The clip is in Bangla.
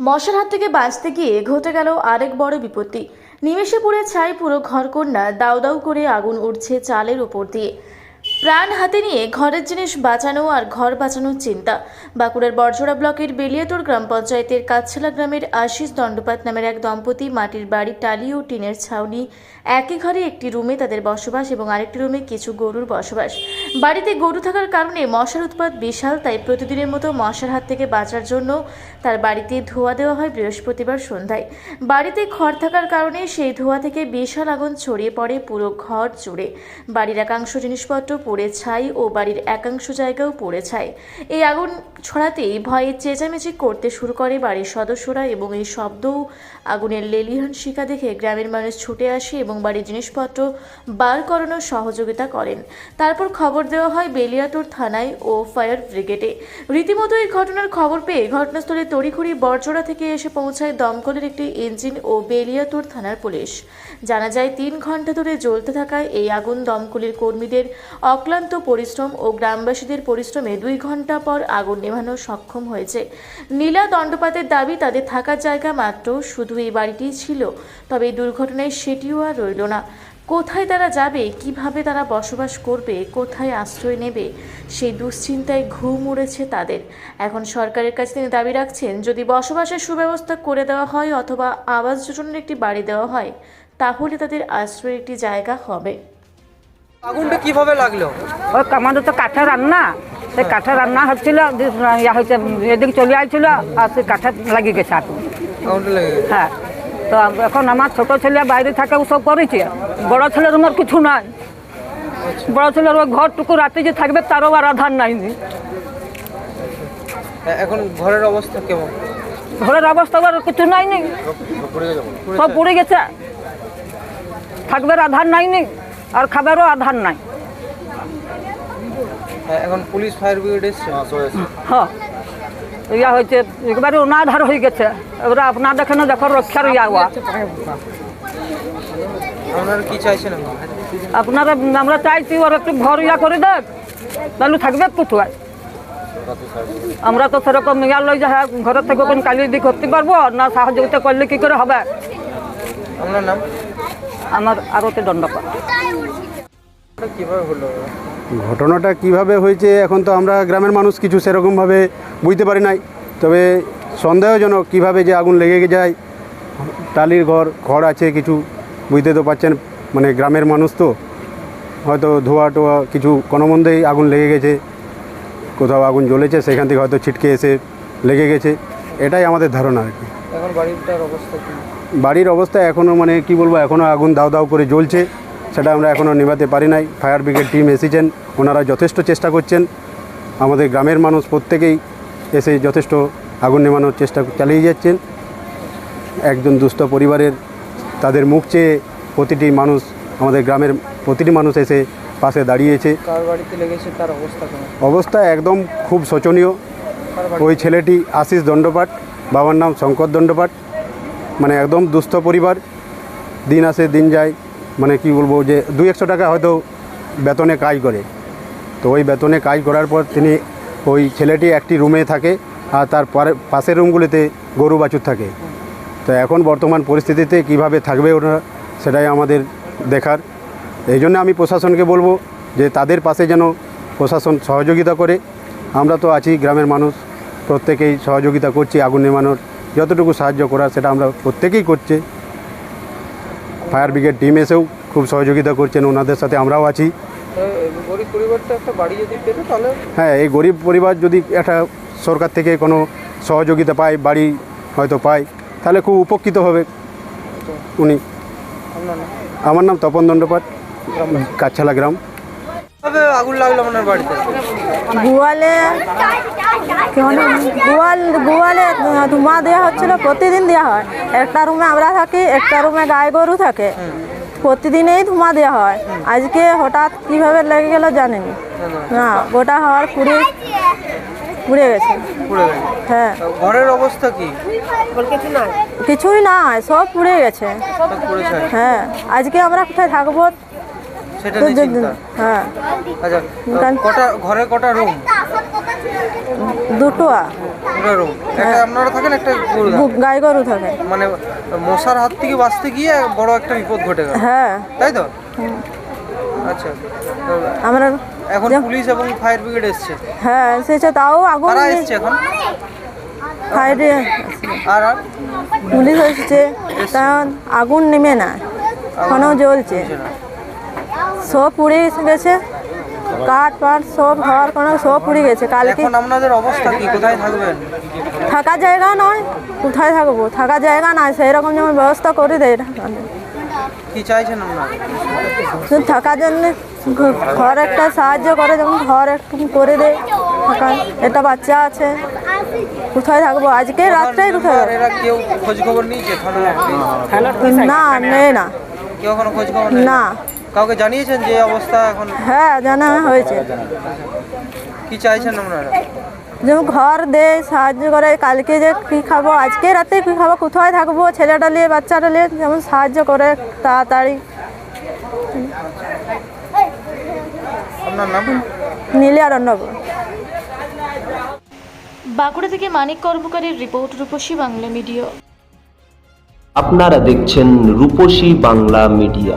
মশার হাত থেকে বাঁচতে গিয়ে ঘটে গেল আরেক বড় বিপত্তি। নিমেষে পুড়ে ছাই পুরো ঘরকন্যা দাউ দাউ করে আগুন উঠছে চালের উপর দিয়ে। প্রাণ হাতে নিয়ে ঘরের জিনিস বাঁচানো আর ঘর বাঁচানোর চিন্তা। বাঁকুড়ার বরজোড়া ব্লকের বেলিয়াটোর গ্রাম পঞ্চায়েতের কাছলা গ্রামের আশিস দণ্ডপাত নামের এক দম্পতি মাটির বাড়ি টালি ও টিনের ছাউনি একই ঘরে একটি রুমে তাদের বসবাস এবং আরেকটি রুমে কিছু গরুর বসবাস। বাড়িতে গরু থাকার কারণে মশার উৎপাত বিশাল, তাই প্রতিদিনের মতো মশার হাত থেকে বাঁচার জন্য তার বাড়িতে ধোঁয়া দেওয়া হয় বৃহস্পতিবার সন্ধ্যায়। বাড়িতে খড় থাকার কারণে সেই ধোঁয়া থেকে বিশাল আগুন ছড়িয়ে পড়ে পুরো ঘর জুড়ে। বাড়ির একাংশ জিনিসপত্র পড়ে ছাই ও বাড়ির একাংশ জায়গাও পড়ে ছাই। এই আগুন ছড়াতেই ভয়ে চেঁচামেচি করতে শুরু করে বাড়ির সদস্যরা এবং এই শব্দও আগুনের লেলিহান শিকা দেখে গ্রামের মানুষ ছুটে আসে এবং বাড়ির জিনিসপত্র বার করানোর সহযোগিতা করেন। তারপর খবর দেওয়া হয় বেলিয়াটোর থানায় ও ফায়ার ব্রিগেডে। রীতিমতো এই ঘটনার খবর পেয়ে ঘটনাস্থলে তড়িঘড়ি বরজোড়া থেকে এসে পৌঁছায় দমকলের একটি ইঞ্জিন ও বেলিয়াটোর থানার পুলিশ। জানা যায়, তিন ঘণ্টা ধরে জ্বলতে থাকায় এই আগুন দমকলের কর্মীদের অক্লান্ত পরিশ্রম ও গ্রামবাসীদের পরিশ্রমে দুই ঘণ্টা পর আগুন নেভানো সক্ষম হয়েছে। নীলা দণ্ডপাতের দাবি তাদের থাকার জায়গা মাত্র শুধু এই বাড়িটিই ছিল, তবে এই দুর্ঘটনায় সেটিও আর রইল না। কোথায় তারা যাবে, কীভাবে তারা বসবাস করবে, কোথায় আশ্রয় নেবে, সেই দুশ্চিন্তায় ঘুম উড়েছে তাদের। এখন সরকারের কাছে তিনি দাবি রাখছেন, যদি বসবাসের সুব্যবস্থা করে দেওয়া হয় অথবা আবাস যোজনার একটি বাড়ি দেওয়া হয়, তাহলে তাদের আশ্রয়ের একটি জায়গা হবে। আগুনটা কীভাবে লাগল? ওই আমাদের তো কাঠের রান্না। সেই কাঠের রান্না হচ্ছিল ইয়া হয়েছে এদিকে চলে আসছিল আর সেই কাঠে লাগিয়ে গেছে আগুন লেগে হ্যাঁ। তো এখন আমার ছোট ছেলে বাইরে থাকে সব করেছে। বড় ছেলের আমার কিছু নাই। বড় ছেলের ঘরটুকু রাতে যে থাকবে তারও আর আধার নাই। এখন ঘরের অবস্থা কেমন? ঘরের অবস্থা আর কিছু নাই নি। সব পড়ে গেছে। থাকবে আধার নাই নি। আর খাবারও আধার নাই। এখন পুলিশ ফায়ার ব্রিগেড এসছে? হ্যাঁ ইয়া হয়েছে একবারে অনাধার হয়ে গেছে। এবারে আপনার দেখেন দেখো রক্ষার ইয়া হওয়া আপনারা আমরা চাইছি ওর একটু ঘর ইয়া করে দেখ। তাহলে থাকবে কোথায়? আমরা তো সেরকম ইয়া লই যে হ্যাঁ ঘরের থেকে কোন কালি দিক করতে পারব না সাহায্যতা করলে কি করে হবে? আপনার নাম? আমার আরতে দণ্ড পায় এটা কীভাবে হলো ঘটনাটা কীভাবে হয়েছে এখন তো আমরা গ্রামের মানুষ কিছু সেরকমভাবে বুঝতে পারি নাই। তবে সন্দেহজনক কীভাবে যে আগুন লেগে যায় টালির ঘর ঘর আছে কিছু বুঝতে তো পারছেন মানে গ্রামের মানুষ তো। হয়তো ধোয়া টোয়া কিছু কোনো মন্দেই আগুন লেগে গেছে। কোথাও আগুন জ্বলেছে সেখান থেকে হয়তো ছিটকে এসে লেগে গেছে। এটাই আমাদের ধারণা আর কি। এখন বাড়িটার অবস্থা কি? বাড়ির অবস্থা এখনও মানে কি বলব এখনও আগুন দাউ দাউ করে জ্বলছে। সেটা আমরা এখনও নেভাতে পারি নাই। ফায়ার ব্রিগেড টিম এসেছেন ওনারা যথেষ্ট চেষ্টা করছেন। আমাদের গ্রামের মানুষ প্রত্যেকেই এসে যথেষ্ট আগুন নেভানোর চেষ্টা চালিয়ে যাচ্ছেন। একজন দুস্থ পরিবারের তাদের মুখ চেয়ে প্রতিটি মানুষ আমাদের গ্রামের প্রতিটি মানুষ এসে পাশে দাঁড়িয়েছে। তার অবস্থা অবস্থা একদম খুব শোচনীয়। ওই ছেলেটি আশিস দণ্ডপাট বাবার নাম শঙ্কর দণ্ডপাট মানে একদম দুস্থ পরিবার, দিন আসে, দিন যায় মানে কি বলব যে দুই একশো টাকা হয়তো বেতনে কাজ করে। তো ওই বেতনে কাজ করার পর তিনি ওই ছেলেটি একটি রুমে থাকে আর তার পাশের রুমগুলিতে গরু বাছুর থাকে। তো এখন বর্তমান পরিস্থিতিতে কীভাবে থাকবে ওরা, সেটাই আমাদের দেখার। এই জন্য আমি প্রশাসনকে বলব যে তাদের পাশে যেন প্রশাসন সহযোগিতা করে। আমরা তো আছি গ্রামের মানুষ, প্রত্যেকেই সহযোগিতা করছি আগুন নেমানোর যতটুকু সাহায্য করার সেটা আমরা প্রত্যেকেই করছে। ফায়ার ব্রিগেড টিম এসেও খুব সহযোগিতা করছেন ওনাদের সাথে আমরাও আছি। হ্যাঁ এই গরিব পরিবার যদি একটা সরকার থেকে কোনো সহযোগিতা পায় বাড়ি হয়তো পায় তাহলে খুব উপকৃত হবে। উনি আমার নাম তপন দণ্ডপাট কাছালা গ্রাম। আগুন লাগল আপনার বাড়িতে। গোয়ালে গোয়াল গোয়ালে ধোঁয়া দেওয়া হচ্ছিল প্রতিদিন দেওয়া হয়। একটা রুমে আমরা থাকি একটা রুমে গায়ে গরু থাকে। প্রতিদিনেই ধোঁয়া দেওয়া হয়। আজকে হঠাৎ কীভাবে লেগে গেল জানেনি। না গোটা হওয়ার পুড়ে পুড়ে গেছে। হ্যাঁ। ঘরের অবস্থা কি? কিছুই নাই সব পুড়ে গেছে। হ্যাঁ আজকে আমরা কোথায় থাকব? সেটা নিয়ে চিন্তা। হ্যাঁ। আচ্ছা কারণ- কটা ঘরে কটা রুম দুটো দুটো রুম একটা আপনারা থাকেন একটা গরু। গাই গরু থাকে। মানে মশার হাত থেকে বাঁচতে গিয়ে বড় একটা বিপদ ঘটে গেল। হ্যাঁ। তাই তো? আচ্ছা। আমরা এখন পুলিশ এবং ফায়ার ব্রিগেড এসছে। হ্যাঁ এসেছে তাও আগুন নে- এসছে এখন? ফায়ারে আর আর? পুলিশ এসেছে তা আগুন নেমে না। এখনও জ্বলছে। সব পুড়ে গেছে। কাঠ পাট সব ঘর কোনো সব পুড়ে গেছে। কালকে এখন আপনাদের অবস্থা কি? কোথায় থাকবেন? থাকার জায়গা নয়। কোথায় থাকব? থাকার জায়গা নয় সেই রকম যেমন ব্যবস্থা করে দেয় কি চাইছেন আপনারা? থাকার জন্য ঘর একটা সাহায্য করে যেমন ঘর একটু করে দেয় থাকার। একটা বাচ্চা আছে। কোথায় থাকব? আজকে রাত্রেই কোথায় কেউ খোঁজ খবর নিয়েছে না নেই না। কেউ এখনও খোঁজ খবর না। কাউকে জানিয়েছেন যে অবস্থা এখন? হ্যাঁ জানা হয়েছে। কি চাইছেন আপনারা? যেমন ঘর দেয় সাহায্য করে কালকে যে কী খাব আজকে রাতে কী খাব কোথায় থাকব ছেলেটা নিয়ে বাচ্চাটা নিয়ে যেমন সাহায্য করে তাড়াতাড়ি। আপনার নাম? নিলে আর বাঁকুড়া থেকে মানিক কর্মকারের রিপোর্ট রূপসী বাংলা মিডিয়া। আপনারা দেখছেন রূপসী বাংলা মিডিয়া।